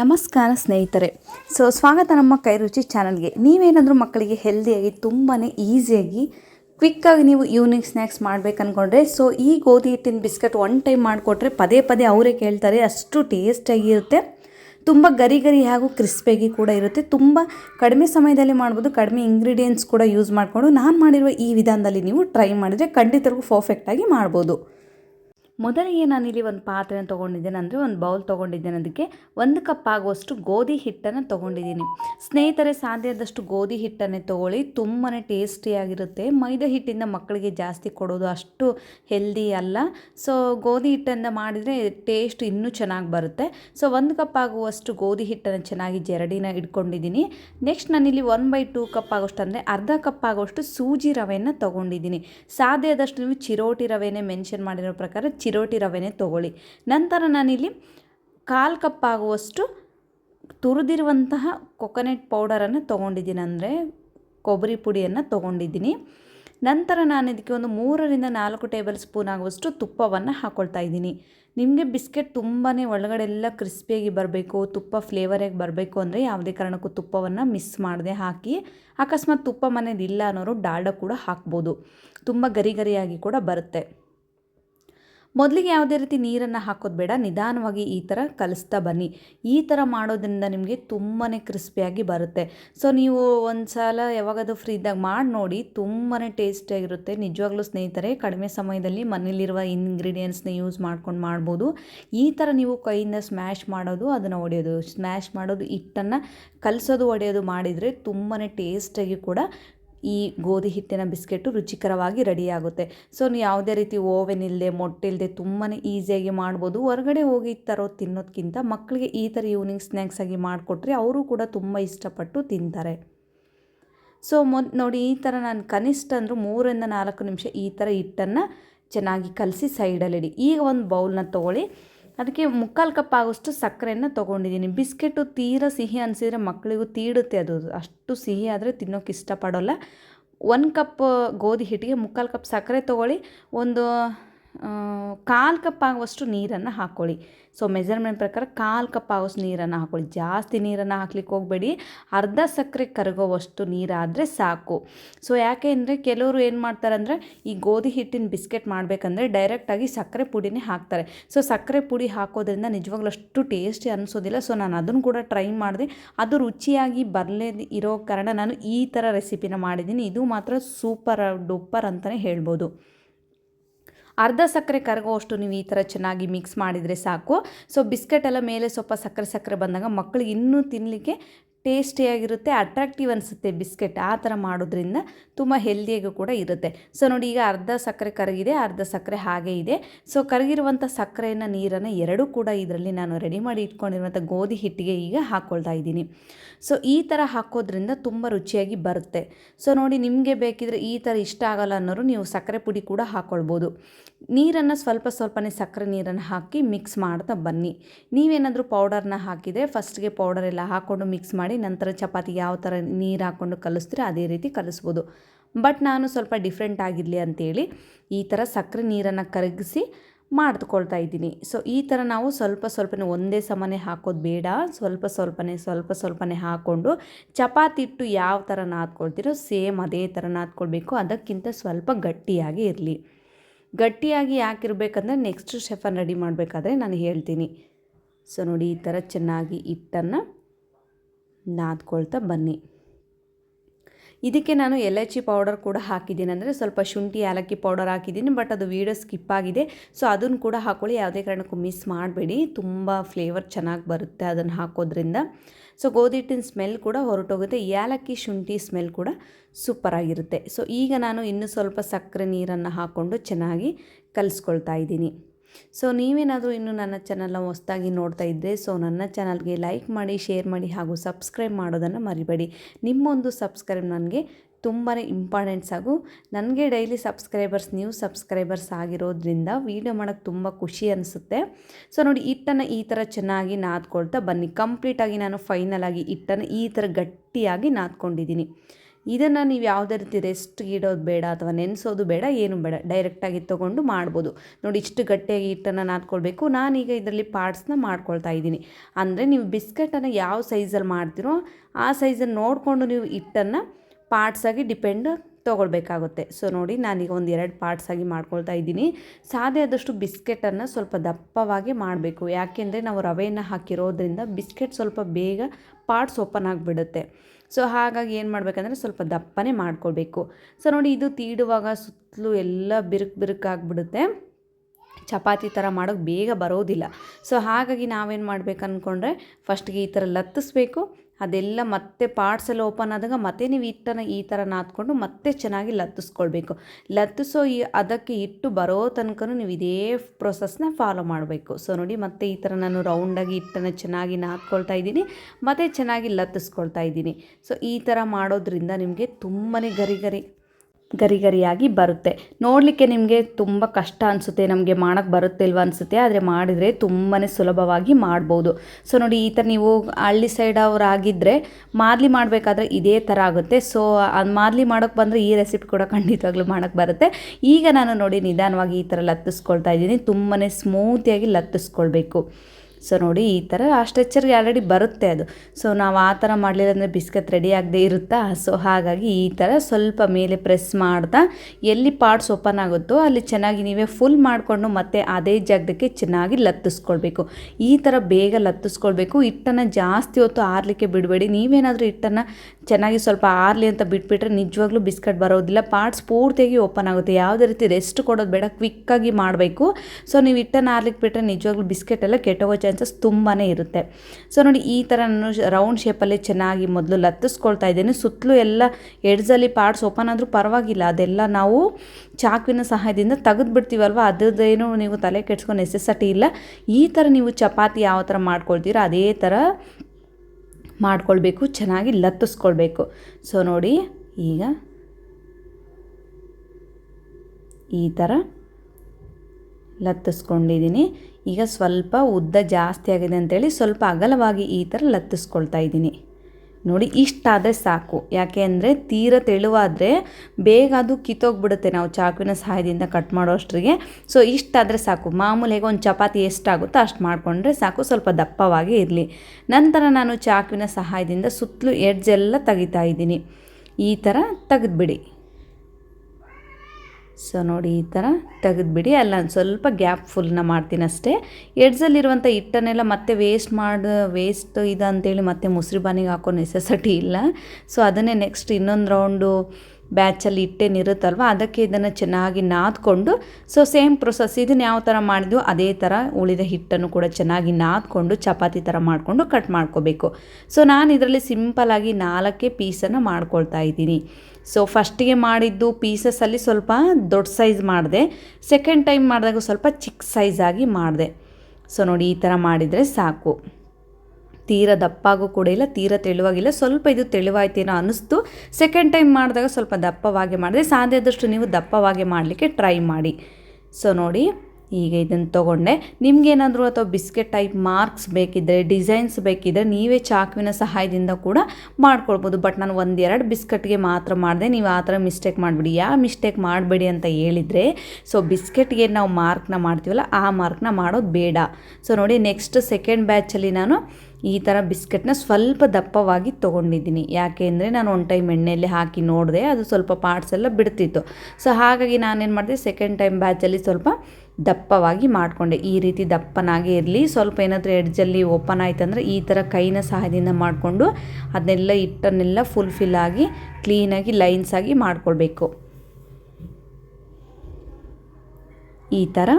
ನಮಸ್ಕಾರ ಸ್ನೇಹಿತರೆ. ಸೊ ಸ್ವಾಗತ ನಮ್ಮ ಕೈ ರುಚಿ ಚಾನಲ್ಗೆ. ನೀವೇನಾದರೂ ಮಕ್ಕಳಿಗೆ ಹೆಲ್ದಿಯಾಗಿ ತುಂಬಾ ಈಸಿಯಾಗಿ ಕ್ವಿಕ್ಕಾಗಿ ನೀವು ಈವ್ನಿಂಗ್ ಸ್ನ್ಯಾಕ್ಸ್ ಮಾಡ್ಬೇಕು ಅಂದ್ಕೊಂಡ್ರೆ ಸೊ ಈ ಗೋಧಿ ಹಿಟ್ಟಿನ ಬಿಸ್ಕೆಟ್ ಒನ್ ಟೈಮ್ ಮಾಡಿಕೊಟ್ರೆ ಪದೇ ಪದೇ ಅವರೇ ಕೇಳ್ತಾರೆ, ಅಷ್ಟು ಟೇಸ್ಟಾಗಿರುತ್ತೆ ತುಂಬ ಗರಿ ಗರಿ ಹಾಗೂ ಕ್ರಿಸ್ಪಿಯಾಗಿ ಕೂಡ ಇರುತ್ತೆ. ತುಂಬ ಕಡಿಮೆ ಸಮಯದಲ್ಲಿ ಮಾಡ್ಬೋದು, ಕಡಿಮೆ ಇಂಗ್ರೀಡಿಯೆಂಟ್ಸ್ ಕೂಡ ಯೂಸ್ ಮಾಡಿಕೊಂಡು, ನಾನು ಮಾಡಿರುವ ಈ ವಿಧಾನದಲ್ಲಿ ನೀವು ಟ್ರೈ ಮಾಡಿದರೆ ಖಂಡಿತರಿಗೂ ಪರ್ಫೆಕ್ಟಾಗಿ ಮಾಡ್ಬೋದು. ಮೊದಲಿಗೆ ನಾನಿಲ್ಲಿ ಒಂದು ಪಾತ್ರೆನ ತೊಗೊಂಡಿದ್ದೇನೆ ಅಂದರೆ ಒಂದು ಬೌಲ್ ತೊಗೊಂಡಿದ್ದೇನೆ. ಅದಕ್ಕೆ ಒಂದು ಕಪ್ ಆಗುವಷ್ಟು ಗೋಧಿ ಹಿಟ್ಟನ್ನು ತೊಗೊಂಡಿದ್ದೀನಿ. ಸ್ನೇಹಿತರೆ ಸಾಧ್ಯ ಆದಷ್ಟು ಗೋಧಿ ಹಿಟ್ಟನ್ನೇ ತೊಗೊಳ್ಳಿ. ತುಂಬಾ ಟೇಸ್ಟಿಯಾಗಿರುತ್ತೆ ಮೈದಾ ಹಿಟ್ಟಿಂದ ಮಕ್ಕಳಿಗೆ ಜಾಸ್ತಿ ಕೊಡೋದು ಅಷ್ಟು ಹೆಲ್ದಿ ಅಲ್ಲ. ಸೊ ಗೋಧಿ ಹಿಟ್ಟನ್ನು ಮಾಡಿದರೆ ಟೇಸ್ಟ್ ಇನ್ನೂ ಚೆನ್ನಾಗಿ ಬರುತ್ತೆ. ಸೊ ಒಂದು ಕಪ್ ಆಗುವಷ್ಟು ಗೋಧಿ ಹಿಟ್ಟನ್ನು ಚೆನ್ನಾಗಿ ಜರಡಿನ ಇಟ್ಕೊಂಡಿದ್ದೀನಿ. ನೆಕ್ಸ್ಟ್ ನಾನಿಲ್ಲಿ ಒನ್ ಬೈ ಟೂ ಕಪ್ ಆಗೋಷ್ಟು ಅಂದರೆ ಅರ್ಧ ಕಪ್ ಆಗೋಷ್ಟು ಸೂಜಿ ರವೆಯನ್ನು ತೊಗೊಂಡಿದ್ದೀನಿ. ಸಾಧ್ಯ ಆದಷ್ಟು ನೀವು ಚಿರೋಟಿ ರವೆನೇ ಮೆನ್ಷನ್ ಮಾಡಿರೋ ಪ್ರಕಾರ ಚಿರೋಟಿ ರವೆನೇ ತೊಗೊಳ್ಳಿ. ನಂತರ ನಾನಿಲ್ಲಿ ಕಾಲು ಕಪ್ ಆಗುವಷ್ಟು ತುರಿದಿರುವಂತಹ ಕೊಕೊನೆಟ್ ಪೌಡರನ್ನು ತೊಗೊಂಡಿದ್ದೀನಿ. ಅಂದರೆ ಕೊಬ್ಬರಿ ಪುಡಿಯನ್ನು ತೊಗೊಂಡಿದ್ದೀನಿ. ನಂತರ ನಾನು ಇದಕ್ಕೆ ಒಂದು ಮೂರರಿಂದ ನಾಲ್ಕು ಟೇಬಲ್ ಸ್ಪೂನ್ ಆಗುವಷ್ಟು ತುಪ್ಪವನ್ನು ಹಾಕ್ಕೊಳ್ತಾ ಇದ್ದೀನಿ. ನಿಮಗೆ ಬಿಸ್ಕೆಟ್ ತುಂಬಾ ಒಳಗಡೆ ಎಲ್ಲ ಕ್ರಿಸ್ಪಿಯಾಗಿ ಬರಬೇಕು, ತುಪ್ಪ ಫ್ಲೇವರಾಗಿ ಬರಬೇಕು ಅಂದರೆ ಯಾವುದೇ ಕಾರಣಕ್ಕೂ ತುಪ್ಪವನ್ನು ಮಿಸ್ ಮಾಡದೆ ಹಾಕಿ, ಅಕಸ್ಮಾತ್ ತುಪ್ಪ ಮನೇಲಿ ಇಲ್ಲ ಅನ್ನೋರು ಡಾಲ್ಡ ಕೂಡ ಹಾಕ್ಬೋದು. ತುಂಬ ಗರಿ ಗರಿಯಾಗಿ ಕೂಡ ಬರುತ್ತೆ. ಮೊದಲಿಗೆ ಯಾವುದೇ ರೀತಿ ನೀರನ್ನು ಹಾಕೋದು ಬೇಡ, ನಿಧಾನವಾಗಿ ಈ ಥರ ಕಲಿಸ್ತಾ ಬನ್ನಿ. ಈ ಥರ ಮಾಡೋದ್ರಿಂದ ನಿಮಗೆ ತುಂಬಾ ಕ್ರಿಸ್ಪಿಯಾಗಿ ಬರುತ್ತೆ. ಸೊ ನೀವು ಒಂದು ಸಲ ಯಾವಾಗದು ಫ್ರೀ ಇದ್ದಾಗ ಮಾಡಿ ನೋಡಿ ತುಂಬಾ ಟೇಸ್ಟಿಯಾಗಿರುತ್ತೆ ನಿಜವಾಗ್ಲೂ ಸ್ನೇಹಿತರೆ, ಕಡಿಮೆ ಸಮಯದಲ್ಲಿ ಮನೇಲಿರುವ ಇಂಗ್ರೀಡಿಯೆಂಟ್ಸ್ನ ಯೂಸ್ ಮಾಡ್ಕೊಂಡು ಮಾಡ್ಬೋದು. ಈ ಥರ ನೀವು ಕೈಯಿಂದ ಸ್ಮ್ಯಾಶ್ ಮಾಡೋದು, ಅದನ್ನು ಒಡೆಯೋದು. ಸ್ಮ್ಯಾಶ್ ಮಾಡೋದು, ಹಿಟ್ಟನ್ನು ಕಲಿಸೋದು, ಒಡೆಯೋದು ಮಾಡಿದರೆ ತುಂಬಾ ಟೇಸ್ಟಾಗಿ ಕೂಡ ಈ ಗೋಧಿ ಹಿಟ್ಟಿನ ಬಿಸ್ಕೆಟು ರುಚಿಕರವಾಗಿ ರೆಡಿಯಾಗುತ್ತೆ. ಸೊ, ನೀವು ಯಾವುದೇ ರೀತಿ ಓವೆನ್ ಇಲ್ಲದೆ, ಮೊಟ್ಟೆ ಇಲ್ಲದೆ ತುಂಬಾ ಈಸಿಯಾಗಿ ಮಾಡ್ಬೋದು. ಹೊರಗಡೆ ಹೋಗಿ ತರೋ ತಿನ್ನೋದಕ್ಕಿಂತ ಮಕ್ಕಳಿಗೆ ಈ ಥರ ಈವ್ನಿಂಗ್ ಸ್ನ್ಯಾಕ್ಸ್ ಆಗಿ ಮಾಡಿಕೊಟ್ರೆ ಅವರು ಕೂಡ ತುಂಬ ಇಷ್ಟಪಟ್ಟು ತಿಂತಾರೆ. ಸೊ ಮೊದ್ ನೋಡಿ ಈ ಥರ ನಾನು ಕನಿಷ್ಠ ಅಂದರೂ ಮೂರರಿಂದ ನಾಲ್ಕು ನಿಮಿಷ ಈ ಥರ ಹಿಟ್ಟನ್ನು ಚೆನ್ನಾಗಿ ಕಲಸಿ ಸೈಡಲ್ಲಿಡಿ ಈಗ ಒಂದು ಬೌಲ್ನ ತೊಗೊಳ್ಳಿ. ಅದಕ್ಕೆ ಮುಕ್ಕಾಲು ಕಪ್ ಆಗೋಷ್ಟು ಸಕ್ಕರೆಯನ್ನು ತೊಗೊಂಡಿದ್ದೀನಿ. ಬಿಸ್ಕೆಟು ತೀರ ಸಿಹಿ ಅನಿಸಿದರೆ ಮಕ್ಕಳಿಗೂ ತೀಡುತ್ತೆ ಅದು. ಅಷ್ಟು ಸಿಹಿ ಆದರೆ ತಿನ್ನೋಕೆ ಇಷ್ಟಪಡೋಲ್ಲ. ಒಂದು ಕಪ್ ಗೋಧಿ ಹಿಟ್ಟಿಗೆ ಮುಕ್ಕಾಲು ಕಪ್ ಸಕ್ಕರೆ ತೊಗೊಳ್ಳಿ. ಒಂದು ಕಾಲು ಕಪ್ ಆಗುವಷ್ಟು ನೀರನ್ನು ಹಾಕ್ಕೊಳ್ಳಿ ಸೊ ಮೆಜರ್ಮೆಂಟ್ ಪ್ರಕಾರ ಕಾಲು ಕಪ್ ಆಗೋಷ್ಟು ನೀರನ್ನು ಹಾಕ್ಕೊಳ್ಳಿ ಜಾಸ್ತಿ ನೀರನ್ನು ಹಾಕ್ಲಿಕ್ಕೆ ಹೋಗಬೇಡಿ. ಅರ್ಧ ಸಕ್ಕರೆ ಕರಗೋವಷ್ಟು ನೀರಾದರೆ ಸಾಕು. ಸೊ ಯಾಕೆ ಅಂದರೆ ಕೆಲವರು ಏನು ಮಾಡ್ತಾರೆ ಅಂದರೆ ಈ ಗೋಧಿ ಹಿಟ್ಟಿನ ಬಿಸ್ಕೆಟ್ ಮಾಡಬೇಕಂದ್ರೆ ಡೈರೆಕ್ಟಾಗಿ ಸಕ್ಕರೆ ಪುಡಿನೇ ಹಾಕ್ತಾರೆ. ಸೊ ಸಕ್ಕರೆ ಪುಡಿ ಹಾಕೋದ್ರಿಂದ ನಿಜವಾಗ್ಲೂ ಅಷ್ಟು ಟೇಸ್ಟಿ ಅನಿಸೋದಿಲ್ಲ. ಸೊ ನಾನು ಅದನ್ನು ಕೂಡ ಟ್ರೈ ಮಾಡಿದೆ. ಅದು ರುಚಿಯಾಗಿ ಬರಲೇ ಇರೋ ಕಾರಣ ನಾನು ಈ ಥರ ರೆಸಿಪಿನ ಮಾಡಿದ್ದೀನಿ. ಇದು ಮಾತ್ರ ಸೂಪರ್ ಡೂಪರ್ ಅಂತಲೇ ಹೇಳ್ಬೋದು. ಅರ್ಧ ಸಕ್ಕರೆ ಕರಗೋವಷ್ಟು ನೀವು ಈ ಥರ ಚೆನ್ನಾಗಿ ಮಿಕ್ಸ್ ಮಾಡಿದರೆ ಸಾಕು. ಸೊ ಬಿಸ್ಕೆಟ್ ಎಲ್ಲ ಮೇಲೆ ಸ್ವಲ್ಪ ಸಕ್ಕರೆ ಸಕ್ಕರೆ ಬಂದಾಗ ಮಕ್ಕಳಿಗೆ ಇನ್ನೂ ತಿನ್ನಲಿಕ್ಕೆ ಟೇಸ್ಟಿಯಾಗಿರುತ್ತೆ ಅಟ್ರಾಕ್ಟಿವ್ ಅನಿಸುತ್ತೆ ಬಿಸ್ಕೆಟ್ ಆ ಥರ ಮಾಡೋದ್ರಿಂದ ತುಂಬ ಹೆಲ್ದಿಯಾಗೂ ಕೂಡ ಇರುತ್ತೆ. ಸೊ ನೋಡಿ ಈಗ ಅರ್ಧ ಸಕ್ಕರೆ ಕರಗಿದೆ, ಅರ್ಧ ಸಕ್ಕರೆ ಹಾಗೆ ಇದೆ. ಸೊ ಕರಗಿರುವಂಥ ಸಕ್ಕರೆಯನ್ನು, ನೀರನ್ನು ಎರಡೂ ಕೂಡ ಇದರಲ್ಲಿ ನಾನು ರೆಡಿ ಮಾಡಿ ಇಟ್ಕೊಂಡಿರುವಂಥ ಗೋಧಿ ಹಿಟ್ಟಿಗೆ ಈಗ ಹಾಕ್ಕೊಳ್ತಾ ಇದ್ದೀನಿ. ಸೊ ಈ ಥರ ಹಾಕೋದ್ರಿಂದ ತುಂಬ ರುಚಿಯಾಗಿ ಬರುತ್ತೆ. ಸೊ ನೋಡಿ ನಿಮಗೆ ಬೇಕಿದ್ರೆ ಈ ಥರ ಇಷ್ಟ ಆಗಲ್ಲ ಅನ್ನೋರು ನೀವು ಸಕ್ಕರೆ ಪುಡಿ ಕೂಡ ಹಾಕ್ಕೊಳ್ಬೋದು ನೀರನ್ನು ಸ್ವಲ್ಪ ಸ್ವಲ್ಪನೇ ಸಕ್ಕರೆ ನೀರನ್ನು ಹಾಕಿ ಮಿಕ್ಸ್ ಮಾಡ್ತಾ ಬನ್ನಿ. ನೀವೇನಾದರೂ ಪೌಡರ್ನ ಹಾಕಿದರೆ ಫಸ್ಟ್ಗೆ ಪೌಡರ್ ಎಲ್ಲ ಹಾಕ್ಕೊಂಡು ಮಿಕ್ಸ್ ಮಾಡಿ ನಂತರ ಚಪಾತಿ ಯಾವ ಥರ ನೀರು ಹಾಕ್ಕೊಂಡು ಕಲಿಸ್ತೀರೋ ಅದೇ ರೀತಿ ಕಲಿಸ್ಬೋದು. ಬಟ್ ನಾನು ಸ್ವಲ್ಪ ಡಿಫ್ರೆಂಟ್ ಆಗಿರಲಿ ಅಂತೇಳಿ ಈ ಥರ ಸಕ್ಕರೆ ನೀರನ್ನು ಕರಗಿಸಿ ಮಾಡ್ಕೊಳ್ತಾ ಇದ್ದೀನಿ. ಸೊ ಈ ಥರ ನಾವು ಸ್ವಲ್ಪ ಸ್ವಲ್ಪನೇ ಒಂದೇ ಸಮನೆ ಹಾಕೋದು ಬೇಡ. ಸ್ವಲ್ಪ ಸ್ವಲ್ಪನೇ ಸ್ವಲ್ಪ ಸ್ವಲ್ಪನೇ ಹಾಕ್ಕೊಂಡು ಚಪಾತಿ ಇಟ್ಟು ಯಾವ ಥರ ನಾದ್ಕೊಳ್ತೀರೋ ಸೇಮ್ ಅದೇ ಥರ ನಾದ್ಕೊಳ್ಬೇಕು. ಅದಕ್ಕಿಂತ ಸ್ವಲ್ಪ ಗಟ್ಟಿಯಾಗಿ ಇರಲಿ. ಗಟ್ಟಿಯಾಗಿ ಯಾಕಿರಬೇಕಂದ್ರೆ ನೆಕ್ಸ್ಟ್ ಶೆಫನ್ ರೆಡಿ ಮಾಡಬೇಕಾದ್ರೆ ನಾನು ಹೇಳ್ತೀನಿ. ಸೊ ನೋಡಿ ಈ ಥರ ಚೆನ್ನಾಗಿ ಹಿಟ್ಟನ್ನು ನಾದ್ಕೊಳ್ತಾ ಬನ್ನಿ. ಇದಕ್ಕೆ ನಾನು ಎಲೈಚಿ ಪೌಡರ್ ಕೂಡ ಹಾಕಿದ್ದೀನಿ. ಅಂದರೆ ಸ್ವಲ್ಪ ಶುಂಠಿ ಏಲಕ್ಕಿ ಪೌಡರ್ ಹಾಕಿದ್ದೀನಿ, ಬಟ್ ಅದು ವೀಡಿಯೋ ಸ್ಕಿಪ್ ಆಗಿದೆ. ಸೊ, ಅದನ್ನು ಕೂಡ ಹಾಕ್ಕೊಳ್ಳಿ ಯಾವುದೇ ಕಾರಣಕ್ಕೂ ಮಿಸ್ ಮಾಡಬೇಡಿ. ತುಂಬ ಫ್ಲೇವರ್ ಚೆನ್ನಾಗಿ ಬರುತ್ತೆ ಅದನ್ನು ಹಾಕೋದ್ರಿಂದ. ಸೊ ಗೋಧಿ ಹಿಟ್ಟಿನ ಸ್ಮೆಲ್ ಕೂಡ ಹೊರಟೋಗುತ್ತೆ. ಏಲಕ್ಕಿ ಶುಂಠಿ ಸ್ಮೆಲ್ ಕೂಡ ಸೂಪರಾಗಿರುತ್ತೆ ಸೊ, ಈಗ ನಾನು ಇನ್ನೂ ಸ್ವಲ್ಪ ಸಕ್ಕರೆ ನೀರನ್ನು ಹಾಕ್ಕೊಂಡು ಚೆನ್ನಾಗಿ ಕಲಿಸ್ಕೊಳ್ತಾ ಇದ್ದೀನಿ. ಸೊ ನೀವೇನಾದರೂ ಇನ್ನೂ ನನ್ನ ಚಾನಲ್ನ ಹೊಸ್ದಾಗಿ ನೋಡ್ತಾ ಇದ್ದರೆ ಸೊ ನನ್ನ ಚಾನಲ್ಗೆ ಲೈಕ್ ಮಾಡಿ ಶೇರ್ ಮಾಡಿ ಹಾಗೂ ಸಬ್ಸ್ಕ್ರೈಬ್ ಮಾಡೋದನ್ನು ಮರಿಬೇಡಿ. ನಿಮ್ಮೊಂದು ಸಬ್ಸ್ಕ್ರೈಬ್ ನನಗೆ ತುಂಬಾ ಇಂಪಾರ್ಟೆಂಟ್ಸ್ ಹಾಗೂ ನನಗೆ ಡೈಲಿ ಸಬ್ಸ್ಕ್ರೈಬರ್ಸ್ ನ್ಯೂ ಸಬ್ಸ್ಕ್ರೈಬರ್ಸ್ ಆಗಿರೋದ್ರಿಂದ ವೀಡಿಯೋ ಮಾಡೋಕ್ಕೆ ತುಂಬ ಖುಷಿ ಅನಿಸುತ್ತೆ. ಸೊ ನೋಡಿ, ಹಿಟ್ಟನ್ನು ಈ ಥರ ಚೆನ್ನಾಗಿ ನಾದ್ಕೊಳ್ತಾ ಬನ್ನಿ. ಕಂಪ್ಲೀಟಾಗಿ ನಾನು ಫೈನಲ್ ಆಗಿ ಹಿಟ್ಟನ್ನು ಈ ಥರ ಗಟ್ಟಿಯಾಗಿ ನಾದ್ಕೊಂಡಿದ್ದೀನಿ. ಇದನ್ನು ನೀವು ಯಾವುದೇ ರೀತಿ ರೆಸ್ಟ್ ಇಡೋದು ಬೇಡ ಅಥವಾ ನೆನೆಸೋದು ಬೇಡ, ಏನು ಬೇಡ. ಡೈರೆಕ್ಟಾಗಿ ತೊಗೊಂಡು ಮಾಡ್ಬೋದು. ನೋಡಿ, ಇಷ್ಟು ಗಟ್ಟಿಯಾಗಿ ಹಿಟ್ಟನ್ನು ನಾದ್ಕೊಳ್ಬೇಕು. ನಾನೀಗ ಇದರಲ್ಲಿ ಪಾರ್ಟ್ಸ್ನ ಮಾಡ್ಕೊಳ್ತಾ ಇದ್ದೀನಿ. ಅಂದರೆ ನೀವು ಬಿಸ್ಕೆಟನ್ನು ಯಾವ ಸೈಜಲ್ಲಿ ಮಾಡ್ತೀರೋ, ಆ ಸೈಜನ್ನು ನೋಡಿಕೊಂಡು ನೀವು ಹಿಟ್ಟನ್ನು ಪಾರ್ಟ್ಸಾಗಿ ಡಿಪೆಂಡ್ ತೊಗೊಳ್ಬೇಕಾಗುತ್ತೆ. ಸೊ ನೋಡಿ, ನಾನೀಗ ಒಂದು ಎರಡು ಪಾರ್ಟ್ಸಾಗಿ ಮಾಡ್ಕೊಳ್ತಾ ಇದ್ದೀನಿ. ಸಾಧ್ಯ ಆದಷ್ಟು ಬಿಸ್ಕೆಟನ್ನು ಸ್ವಲ್ಪ ದಪ್ಪವಾಗಿ ಮಾಡಬೇಕು. ಯಾಕೆಂದರೆ ನಾವು ರವೆಯನ್ನು ಹಾಕಿರೋದ್ರಿಂದ ಬಿಸ್ಕೆಟ್ ಸ್ವಲ್ಪ ಬೇಗ ಪಾರ್ಟ್ಸ್ ಓಪನ್ ಆಗಿಬಿಡುತ್ತೆ. ಸೊ ಹಾಗಾಗಿ ಏನು ಮಾಡಬೇಕಂದ್ರೆ ಸ್ವಲ್ಪ ದಪ್ಪನೇ ಮಾಡ್ಕೊಳ್ಬೇಕು. ಸೊ ನೋಡಿ, ಇದು ತೀಡುವಾಗ ಸುತ್ತಲೂ ಎಲ್ಲ ಬಿರುಕು ಬಿರುಕು ಆಗಿಬಿಡುತ್ತೆ. ಚಪಾತಿ ಥರ ಮಾಡೋಕ್ಕೆ ಬೇಗ ಬರೋದಿಲ್ಲ. ಸೊ ಹಾಗಾಗಿ ನಾವೇನು ಮಾಡ್ಬೇಕು ಅಂದ್ಕೊಂಡ್ರೆ ಫಸ್ಟ್ಗೆ ಈ ಥರ ಲತ್ತಿಸ್ಬೇಕು. ಅದೆಲ್ಲ ಮತ್ತೆ ಪಾರ್ಟ್ಸ್ ಓಪನ್ ಆದಾಗ ಮತ್ತೆ ನೀವು ಹಿಟ್ಟನ್ನು ಈ ಥರ ನಾದ್ಕೊಂಡು ಮತ್ತೆ ಚೆನ್ನಾಗಿ ಲತ್ತಿಸ್ಕೊಳ್ಬೇಕು ಲತ್ತಿಸೋ ಈ, ಅದಕ್ಕೆ ಹಿಟ್ಟು ಬರೋ ತನಕ ನೀವು ಇದೇ ಪ್ರೊಸೆಸ್ನ ಫಾಲೋ ಮಾಡಬೇಕು. ಸೊ ನೋಡಿ ಮತ್ತೆ ಈ ಥರ ನಾನು ರೌಂಡಾಗಿ ಹಿಟ್ಟನ್ನು ಚೆನ್ನಾಗಿ ನಾದ್ಕೊಳ್ತಾ ಇದ್ದೀನಿ, ಮತ್ತು ಚೆನ್ನಾಗಿ ಲತ್ತಿಸ್ಕೊಳ್ತಾ ಇದ್ದೀನಿ. ಸೊ ಈ ಥರ ಮಾಡೋದ್ರಿಂದ ನಿಮಗೆ ತುಂಬಾ ಗರಿ ಗರಿ. ಗರಿ ಗರಿಯಾಗಿ ಬರುತ್ತೆ. ನೋಡಲಿಕ್ಕೆ ನಿಮಗೆ ತುಂಬ ಕಷ್ಟ ಅನಿಸುತ್ತೆ, ನಮಗೆ ಮಾಡೋಕ್ಕೆ ಬರುತ್ತೆ ಇಲ್ವ ಅನಿಸುತ್ತೆ, ಆದರೆ ಮಾಡಿದರೆ ತುಂಬಾ ಸುಲಭವಾಗಿ ಮಾಡ್ಬೋದು. ಸೊ ನೋಡಿ, ಈ ಥರ ನೀವು ಹಳ್ಳಿ ಸೈಡ್ ಅವರಾಗಿದ್ದರೆ ಮಾದಲಿ ಮಾಡಬೇಕಾದ್ರೆ ಇದೇ ಥರ ಆಗುತ್ತೆ. ಸೊ ಅದು ಮಾದಲಿ ಮಾಡೋಕ್ಕೆ ಬಂದರೆ ಈ ರೆಸಿಪಿ ಕೂಡ ಖಂಡಿತವಾಗ್ಲೂ ಮಾಡೋಕ್ಕೆ ಬರುತ್ತೆ. ಈಗ ನಾನು ನೋಡಿ ನಿಧಾನವಾಗಿ ಈ ಥರ ಲತ್ತಿಸ್ಕೊಳ್ತಾ ಇದ್ದೀನಿ. ತುಂಬಾ ಸ್ಮೂತಿಯಾಗಿ ಲತ್ತಿಸ್ಕೊಳ್ಬೇಕು. ಸೊ ನೋಡಿ ಈ ಥರ ಆ ಆಲ್ರೆಡಿ ಬರುತ್ತೆ ಅದು. ಸೊ ನಾವು ಆ ಥರ ಮಾಡಲಿಲ್ಲ ಅಂದರೆ ಬಿಸ್ಕತ್ ರೆಡಿ ಆಗದೆ ಇರುತ್ತಾ? ಸೊ ಹಾಗಾಗಿ ಈ ಥರ ಸ್ವಲ್ಪ ಮೇಲೆ ಪ್ರೆಸ್ ಮಾಡ್ತಾ ಎಲ್ಲಿ ಪಾರ್ಟ್ಸ್ ಓಪನ್ ಆಗುತ್ತೋ ಅಲ್ಲಿ ಚೆನ್ನಾಗಿ ನೀವೇ ಫುಲ್ ಮಾಡಿಕೊಂಡು ಮತ್ತೆ ಅದೇ ಜಾಗದಕ್ಕೆ ಚೆನ್ನಾಗಿ ಲತ್ತಿಸ್ಕೊಳ್ಬೇಕು. ಈ ಥರ ಬೇಗ ಲತ್ತಿಸ್ಕೊಳ್ಬೇಕು. ಹಿಟ್ಟನ್ನು ಜಾಸ್ತಿ ಹೊತ್ತು ಆರಲಿಕ್ಕೆ ಬಿಡಬೇಡಿ. ನೀವೇನಾದರೂ ಹಿಟ್ಟನ್ನು ಚೆನ್ನಾಗಿ ಸ್ವಲ್ಪ ಆರಲಿ ಅಂತ ಬಿಟ್ಬಿಟ್ರೆ ನಿಜವಾಗ್ಲೂ ಬಿಸ್ಕಟ್ ಬರೋದಿಲ್ಲ. ಪಾರ್ಟ್ಸ್ ಪೂರ್ತಿಯಾಗಿ ಓಪನ್ ಆಗುತ್ತೆ. ಯಾವುದೇ ರೀತಿ ರೆಸ್ಟ್ ಕೊಡೋದು ಬೇಡ. ಕ್ವಿಕ್ಕಾಗಿ ಮಾಡಬೇಕು. ಸೊ ನೀವು ಹಿಟ್ಟನ್ನು ಆರ್ಲಿಕ್ಕೆ ಬಿಟ್ಟರೆ ನಿಜವಾಗ್ಲೂ ಬಿಸ್ಕೆಟ್ ಎಲ್ಲ ಕೆಟ್ಟೋಗೋ ಚಾನ್ಸಸ್ ತುಂಬಾ ಇರುತ್ತೆ. ಸೊ ನೋಡಿ, ಈ ಥರ ನಾನು ರೌಂಡ್ ಶೇಪಲ್ಲಿ ಚೆನ್ನಾಗಿ ಮೊದಲು ಲತ್ತಿಸ್ಕೊಳ್ತಾ ಇದ್ದೇನೆ. ಸುತ್ತಲೂ ಎಲ್ಲ ಎಡ್ಸಲ್ಲಿ ಪಾರ್ಟ್ಸ್ ಓಪನ್ ಆದರೂ ಪರವಾಗಿಲ್ಲ. ಅದೆಲ್ಲ ನಾವು ಚಾಕುವಿನ ಸಹಾಯದಿಂದ ತೆಗೆದು ಬಿಡ್ತೀವಲ್ವ ಅದ್ರದ್ದೇನು ನೀವು ತಲೆ ಕೆಡ್ಸ್ಕೊಂಡು ನೆಸೆಸಿಟಿ ಇಲ್ಲ. ಈ ಥರ ನೀವು ಚಪಾತಿ ಯಾವ ಥರ ಮಾಡ್ಕೊಳ್ತೀರೋ, ಅದೇ ಥರ ಮಾಡ್ಕೊಳ್ಬೇಕು. ಚೆನ್ನಾಗಿ ಲತ್ತಿಸ್ಕೊಳ್ಬೇಕು. ಸೊ ನೋಡಿ, ಈಗ ಈ ಥರ ಲತ್ತಿಸ್ಕೊಂಡಿದ್ದೀನಿ. ಈಗ ಸ್ವಲ್ಪ ಉದ್ದ ಜಾಸ್ತಿ ಆಗಿದೆ ಅಂತೇಳಿ ಸ್ವಲ್ಪ ಅಗಲವಾಗಿ ಈ ಥರ ಲತ್ತಿಸ್ಕೊಳ್ತಾ ಇದ್ದೀನಿ. ನೋಡಿ, ಇಷ್ಟಾದರೆ ಸಾಕು. ಯಾಕೆ ಅಂದರೆ ತೀರ ತೆಳುವಾದರೆ ಬೇಗ ಅದು ಕಿತ್ತೋಗ್ಬಿಡುತ್ತೆ ನಾವು ಚಾಕುವಿನ ಸಹಾಯದಿಂದ ಕಟ್ ಮಾಡೋ ಅಷ್ಟರಿಗೆ. ಸೊ ಇಷ್ಟಾದರೆ ಸಾಕು. ಮಾಮೂಲಿ ಹೇಗೆ ಒಂದು ಚಪಾತಿ ಎಷ್ಟಾಗುತ್ತೋ ಅಷ್ಟು ಮಾಡಿಕೊಂಡ್ರೆ ಸಾಕು. ಸ್ವಲ್ಪ ದಪ್ಪವಾಗಿ ಇರಲಿ. ನಂತರ ನಾನು ಚಾಕುವಿನ ಸಹಾಯದಿಂದ ಸುತ್ತಲೂ ಎಡ್ಜೆಲ್ಲ ತೆಗಿತಾ ಇದ್ದೀನಿ. ಈ ಥರ ತೆಗೆದ್ಬಿಡಿ. ಸೊ ನೋಡಿ ಈ ಥರ ತೆಗೆದುಬಿಡಿ. ಅಲ್ಲ ಸ್ವಲ್ಪ ಗ್ಯಾಪ್ ಫುಲ್ನ ಮಾಡ್ತೀನಿ ಅಷ್ಟೇ. ಎಡ್ಸಲ್ಲಿರುವಂಥ ಹಿಟ್ಟನ್ನೆಲ್ಲ ಮತ್ತೆ ವೇಸ್ಟ್ ಮಾಡಿ ವೇಸ್ಟ್ ಇದು ಅಂತೇಳಿ ಮತ್ತೆ ಮುಸ್ರಿ ಬಾನಿಗೆ ಹಾಕೋ ನೆಸೆಸಿಟಿ ಇಲ್ಲ. ಸೊ ಅದನ್ನೇ ನೆಕ್ಸ್ಟ್ ಇನ್ನೊಂದು ರೌಂಡು ಬ್ಯಾಚಲ್ಲಿ ಇಟ್ಟೇನಿರುತ್ತಲ್ವ ಅದಕ್ಕೆ ಇದನ್ನು ಚೆನ್ನಾಗಿ ನಾದ್ಕೊಂಡು ಸೊ ಸೇಮ್ ಪ್ರೊಸೆಸ್ ಇದನ್ನು ಯಾವ ಥರ ಮಾಡಿದ್ವು ಅದೇ ಥರ ಉಳಿದ ಹಿಟ್ಟನ್ನು ಕೂಡ ಚೆನ್ನಾಗಿ ನಾದ್ಕೊಂಡು, ಚಪಾತಿ ಥರ ಮಾಡಿಕೊಂಡು ಕಟ್ ಮಾಡ್ಕೋಬೇಕು. ಸೊ ನಾನು ಇದರಲ್ಲಿ ಸಿಂಪಲಾಗಿ ನಾಲ್ಕೇ ಪೀಸನ್ನು ಮಾಡ್ಕೊಳ್ತಾ ಇದ್ದೀನಿ. ಸೊ ಫಸ್ಟಿಗೆ ಮಾಡಿದ್ದು ಪೀಸಸಲ್ಲಿ ಸ್ವಲ್ಪ ದೊಡ್ಡ ಸೈಜ್ ಮಾಡಿದೆ. ಸೆಕೆಂಡ್ ಟೈಮ್ ಮಾಡಿದಾಗ ಸ್ವಲ್ಪ ಚಿಕ್ಕ ಸೈಜಾಗಿ ಮಾಡಿದೆ. ಸೊ ನೋಡಿ ಈ ಥರ ಮಾಡಿದರೆ ಸಾಕು. ತೀರ ದಪ್ಪಾಗೂ ಕೂಡ ಇಲ್ಲ, ತೀರ ತೆಳುವಾಗಿಲ್ಲ ಸ್ವಲ್ಪ ಇದು ತೆಳುವಾಯ್ತೇನೋ ಅನ್ನಿಸ್ತು. ಸೆಕೆಂಡ್ ಟೈಮ್ ಮಾಡಿದಾಗ ಸ್ವಲ್ಪ ದಪ್ಪವಾಗಿ ಮಾಡಿದೆ. ಸಾಧ್ಯ ಆದಷ್ಟು ನೀವು ದಪ್ಪವಾಗಿ ಮಾಡಲಿಕ್ಕೆ ಟ್ರೈ ಮಾಡಿ. ಸೊ ನೋಡಿ, ಈಗ ಇದನ್ನು ತೊಗೊಂಡೆ. ನಿಮಗೇನಾದರೂ ಅಥವಾ ಬಿಸ್ಕೆಟ್ ಟೈಪ್ ಮಾರ್ಕ್ಸ್ ಬೇಕಿದ್ದರೆ ಡಿಸೈನ್ಸ್ ಬೇಕಿದ್ದರೆ ನೀವೇ ಚಾಕುವಿನ ಸಹಾಯದಿಂದ ಕೂಡ ಮಾಡ್ಕೊಳ್ಬೋದು. ಬಟ್ ನಾನು ಒಂದೆರಡು ಬಿಸ್ಕೆಟ್ಗೆ ಮಾತ್ರ ಮಾಡಿದೆ. ನೀವು ಆ ಥರ ಮಿಸ್ಟೇಕ್ ಮಾಡಿಬಿಡಿ. ಯಾವ ಮಿಸ್ಟೇಕ್ ಮಾಡಬೇಡಿ ಅಂತ ಹೇಳಿದರೆ ಸೊ ಬಿಸ್ಕೆಟ್ಗೆ ನಾವು ಮಾರ್ಕ್ನ ಮಾಡ್ತೀವಲ್ಲ, ಆ ಮಾರ್ಕ್ನ ಮಾಡೋದು ಬೇಡ. ಸೊ ನೋಡಿ ನೆಕ್ಸ್ಟ್ ಸೆಕೆಂಡ್ ಬ್ಯಾಚಲ್ಲಿ ನಾನು ಈ ಥರ ಬಿಸ್ಕೆಟ್ನ ಸ್ವಲ್ಪ ದಪ್ಪವಾಗಿ ತೊಗೊಂಡಿದ್ದೀನಿ. ಯಾಕೆ ಅಂದರೆ ನಾನು ಒನ್ ಟೈಮ್ ಎಣ್ಣೆಯಲ್ಲಿ ಹಾಕಿ ನೋಡಿದೆ ಅದು ಸ್ವಲ್ಪ ಪಾರ್ಟ್ಸ್ ಎಲ್ಲ ಬಿಡ್ತಿತ್ತು. ಸೊ ಹಾಗಾಗಿ ನಾನೇನು ಮಾಡಿದೆ ಸೆಕೆಂಡ್ ಟೈಮ್ ಬ್ಯಾಚಲ್ಲಿ ಸ್ವಲ್ಪ ದಪ್ಪವಾಗಿ ಮಾಡಿಕೊಂಡೆ. ಈ ರೀತಿ ದಪ್ಪನಾಗೇ ಇರಲಿ. ಸ್ವಲ್ಪ ಏನಾದರೂ ಎಡ್ಜಲ್ಲಿ ಓಪನ್ ಆಯ್ತಂದರೆ ಈ ಥರ ಕೈನ ಸಹಾಯದಿಂದ ಮಾಡಿಕೊಂಡು ಅದನ್ನೆಲ್ಲ ಹಿಟ್ಟನ್ನೆಲ್ಲ ಫುಲ್ಫಿಲ್ ಆಗಿ ಕ್ಲೀನಾಗಿ ಲೈನ್ಸ್ ಆಗಿ ಮಾಡ್ಕೊಳ್ಬೇಕು. ಈ ಥರ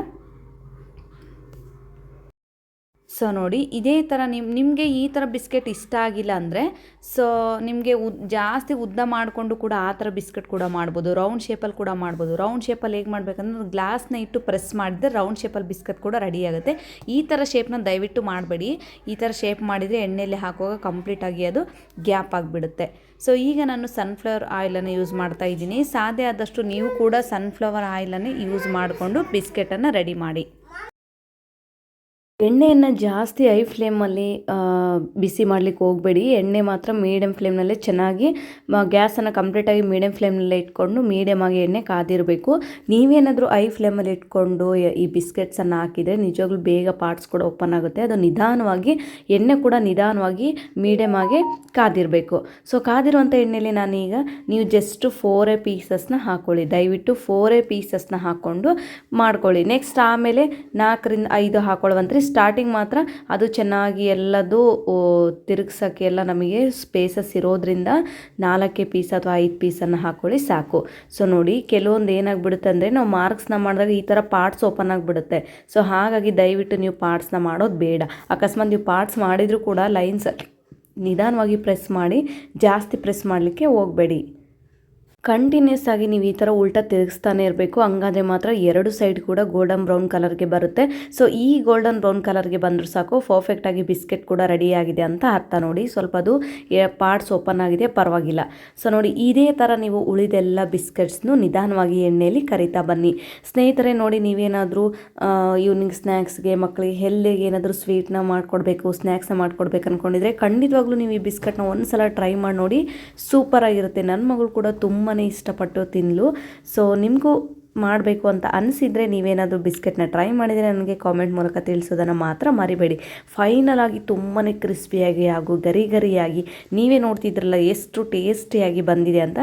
ಸೊ ನೋಡಿ, ಇದೇ ಥರ ನಿಮ್ಮ ನಿಮಗೆ ಈ ಥರ ಬಿಸ್ಕೆಟ್ ಇಷ್ಟ ಆಗಿಲ್ಲ ಅಂದರೆ, ಸೊ ನಿಮಗೆ ಉದ್, ಜಾಸ್ತಿ ಉದ್ದ ಮಾಡಿಕೊಂಡು ಕೂಡ ಆ ಥರ ಬಿಸ್ಕೆಟ್ ಕೂಡ ಮಾಡ್ಬೋದು ರೌಂಡ್ ಶೇಪಲ್ಲಿ ಕೂಡ ಮಾಡ್ಬೋದು. ರೌಂಡ್ ಶೇಪಲ್ಲಿ ಹೇಗೆ ಮಾಡಬೇಕಂದ್ರೆ ಗ್ಲಾಸ್ನ ಇಟ್ಟು ಪ್ರೆಸ್ ಮಾಡಿದ್ರೆ ರೌಂಡ್ ಶೇಪಲ್ಲಿ ಬಿಸ್ಕೆಟ್ ಕೂಡ ರೆಡಿ ಆಗುತ್ತೆ. ಈ ಥರ ಶೇಪ್ನ ದಯವಿಟ್ಟು ಮಾಡಬೇಡಿ. ಈ ಥರ ಶೇಪ್ ಮಾಡಿದರೆ ಎಣ್ಣೆಯಲ್ಲಿ ಹಾಕುವಾಗ ಕಂಪ್ಲೀಟಾಗಿ ಅದು ಗ್ಯಾಪ್ ಆಗಿಬಿಡುತ್ತೆ. ಸೊ ಈಗ ನಾನು ಸನ್ಫ್ಲವರ್ ಆಯಿಲನ್ನು ಯೂಸ್ ಮಾಡ್ತಾ ಇದ್ದೀನಿ. ಸಾಧ್ಯ ಆದಷ್ಟು ನೀವು ಕೂಡ ಸನ್ಫ್ಲವರ್ ಆಯಿಲನ್ನು ಯೂಸ್ ಮಾಡಿಕೊಂಡು ಬಿಸ್ಕೆಟನ್ನು ರೆಡಿ ಮಾಡಿ. ಎಣ್ಣೆಯನ್ನು ಜಾಸ್ತಿ ಐ ಫ್ಲೇಮಲ್ಲಿ ಬಿಸಿ ಮಾಡಲಿಕ್ಕೆ ಹೋಗಬೇಡಿ. ಎಣ್ಣೆ ಮಾತ್ರ ಮೀಡಿಯಮ್ ಫ್ಲೇಮ್ನಲ್ಲೇ ಚೆನ್ನಾಗಿ ಗ್ಯಾಸನ್ನು ಕಂಪ್ಲೀಟಾಗಿ ಮೀಡಿಯಮ್ ಫ್ಲೇಮ್ನಲ್ಲೇ ಇಟ್ಕೊಂಡು ಮೀಡಿಯಮ್ ಆಗಿ ಎಣ್ಣೆ ಕಾದಿರಬೇಕು. ನೀವೇನಾದರೂ ಐ ಫ್ಲೇಮಲ್ಲಿ ಇಟ್ಕೊಂಡು ಈ ಬಿಸ್ಕೆಟ್ಸನ್ನು ಹಾಕಿದರೆ ನಿಜವಾಗ್ಲೂ ಬೇಗ ಪಾರ್ಟ್ಸ್ ಕೂಡ ಓಪನ್ ಆಗುತ್ತೆ. ಅದು ನಿಧಾನವಾಗಿ, ಎಣ್ಣೆ ಕೂಡ ನಿಧಾನವಾಗಿ ಮೀಡಿಯಮ್ ಆಗಿ ಕಾದಿರಬೇಕು. ಸೊ ಕಾದಿರುವಂಥ ಎಣ್ಣೆಯಲ್ಲಿ ನಾನೀಗ ನೀವು ಜಸ್ಟ್ ಫೋರೇ ಪೀಸಸ್ನ ಹಾಕ್ಕೊಳ್ಳಿ ದಯವಿಟ್ಟು ಫೋರೇ ಪೀಸಸ್ನ ಹಾಕ್ಕೊಂಡು ಮಾಡ್ಕೊಳ್ಳಿ. ನೆಕ್ಸ್ಟ್ ಆಮೇಲೆ ನಾಲ್ಕರಿಂದ ಐದು ಹಾಕೊಳ್ಳುವಂತ್ರಿ ಸ್ಟಾರ್ಟಿಂಗ್ ಮಾತ್ರ ಅದು ಚೆನ್ನಾಗಿ ಎಲ್ಲದು ತಿರುಗ್ಸೋಕ್ಕೆ ಎಲ್ಲ ನಮಗೆ ಸ್ಪೇಸಸ್ ಇರೋದ್ರಿಂದ ನಾಲ್ಕೇ ಪೀಸ್ ಅಥವಾ ಐದು ಪೀಸನ್ನು ಹಾಕ್ಕೊಳ್ಳಿ ಸಾಕು. ಸೊ ನೋಡಿ, ಕೆಲವೊಂದು ಏನಾಗ್ಬಿಡುತ್ತೆ ಅಂದರೆ ನಾವು ಮಾರ್ಕ್ಸ್ನ ಮಾಡಿದಾಗ ಈ ಥರ ಪಾರ್ಟ್ಸ್ ಓಪನ್ ಆಗಿಬಿಡುತ್ತೆ. ಸೊ ಹಾಗಾಗಿ ದಯವಿಟ್ಟು ನೀವು ಪಾರ್ಟ್ಸ್ನ ಮಾಡೋದು ಬೇಡ. ಅಕಸ್ಮಾತ್ ನೀವು ಪಾರ್ಟ್ಸ್ ಮಾಡಿದರೂ ಕೂಡ ಲೈನ್ಸ್ ನಿಧಾನವಾಗಿ ಪ್ರೆಸ್ ಮಾಡಿ, ಜಾಸ್ತಿ ಪ್ರೆಸ್ ಮಾಡಲಿಕ್ಕೆ ಹೋಗಬೇಡಿ. ಕಂಟಿನ್ಯೂಸ್ ಆಗಿ ನೀವು ಈ ಥರ ಉಲ್ಟಾ ತಿರುಗಿಸ್ತಾನೆ ಇರಬೇಕು. ಹಂಗಾದ್ರೆ ಮಾತ್ರ ಎರಡು ಸೈಡ್ ಕೂಡ ಗೋಲ್ಡನ್ ಬ್ರೌನ್ ಕಲರ್ಗೆ ಬರುತ್ತೆ. ಸೊ ಈ ಗೋಲ್ಡನ್ ಬ್ರೌನ್ ಕಲರ್ಗೆ ಬಂದರೂ ಸಾಕು. ಪರ್ಫೆಕ್ಟಾಗಿ ಬಿಸ್ಕೆಟ್ ಕೂಡ ರೆಡಿಯಾಗಿದೆ ಅಂತ ಅರ್ಥ ನೋಡಿ. ಸ್ವಲ್ಪ ಅದು ಪಾರ್ಟ್ಸ್ ಓಪನ್ ಆಗಿದೆ, ಪರವಾಗಿಲ್ಲ. ಸೊ ನೋಡಿ, ಇದೇ ಥರ ನೀವು ಉಳಿದೆಲ್ಲ ಬಿಸ್ಕೆಟ್ಸ್ನು ನಿಧಾನವಾಗಿ ಎಣ್ಣೆಯಲ್ಲಿ ಕರಿತಾ ಬನ್ನಿ. ಸ್ನೇಹಿತರೆ, ನೋಡಿ, ನೀವೇನಾದರೂ ಈವ್ನಿಂಗ್ ಸ್ನ್ಯಾಕ್ಸ್ಗೆ ಮಕ್ಕಳಿಗೆ ಹೆಲ್ಲಿಗೆ ಏನಾದರೂ ಸ್ವೀಟ್ನ ಮಾಡಿಕೊಡ್ಬೇಕು ಸ್ನ್ಯಾಕ್ಸ್ನ ಮಾಡ್ಕೊಡ್ಬೇಕು ಅಂದ್ಕೊಂಡಿದ್ರೆ ಖಂಡಿತವಾಗ್ಲೂ ನೀವು ಈ ಬಿಸ್ಕೆಟ್ನ ಒಂದು ಸಲ ಟ್ರೈ ಮಾಡಿ ನೋಡಿ. ಸೂಪರಾಗಿರುತ್ತೆ. ನನ್ನ ಮಗಳು ಕೂಡ ತುಂಬಾ ಇಷ್ಟಪಟ್ಟು ತಿನ್ನಲು ಸೊ ನಿಮಗೂ ಮಾಡಬೇಕು ಅಂತ ಅನಿಸಿದರೆ ನೀವೇನಾದರೂ ಬಿಸ್ಕೆಟ್ನ ಟ್ರೈ ಮಾಡಿದರೆ ನನಗೆ ಕಾಮೆಂಟ್ ಮೂಲಕ ತಿಳಿಸೋದನ್ನು ಮಾತ್ರ ಮರಿಬೇಡಿ. ಫೈನಲ್ ಆಗಿ ತುಂಬಾ ಕ್ರಿಸ್ಪಿಯಾಗಿ ಹಾಗೂ ಗರಿ ಗರಿಯಾಗಿ ನೀವೇ ನೋಡ್ತಿದ್ರಲ್ಲ ಎಷ್ಟು ಟೇಸ್ಟಿಯಾಗಿ ಬಂದಿದೆ ಅಂತ.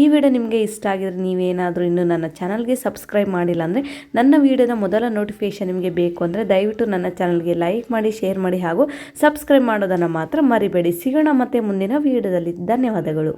ಈ ವಿಡಿಯೋ ನಿಮಗೆ ಇಷ್ಟ ಆಗಿದ್ರೆ ನೀವೇನಾದರೂ ಇನ್ನೂ ನನ್ನ ಚಾನಲ್ಗೆ ಸಬ್ಸ್ಕ್ರೈಬ್ ಮಾಡಿಲ್ಲ ಅಂದರೆ ನನ್ನ ವಿಡಿಯೋದ ಮೊದಲ ನೋಟಿಫಿಕೇಷನ್ ನಿಮಗೆ ಬೇಕು ಅಂದರೆ ದಯವಿಟ್ಟು ನನ್ನ ಚಾನಲ್ಗೆ ಲೈಕ್ ಮಾಡಿ ಶೇರ್ ಮಾಡಿ ಹಾಗೂ ಸಬ್ಸ್ಕ್ರೈಬ್ ಮಾಡೋದನ್ನು ಮಾತ್ರ ಮರಿಬೇಡಿ. ಸಿಗೋಣ ಮತ್ತೆ ಮುಂದಿನ ವಿಡಿಯೋದಲ್ಲಿ ಧನ್ಯವಾದಗಳು.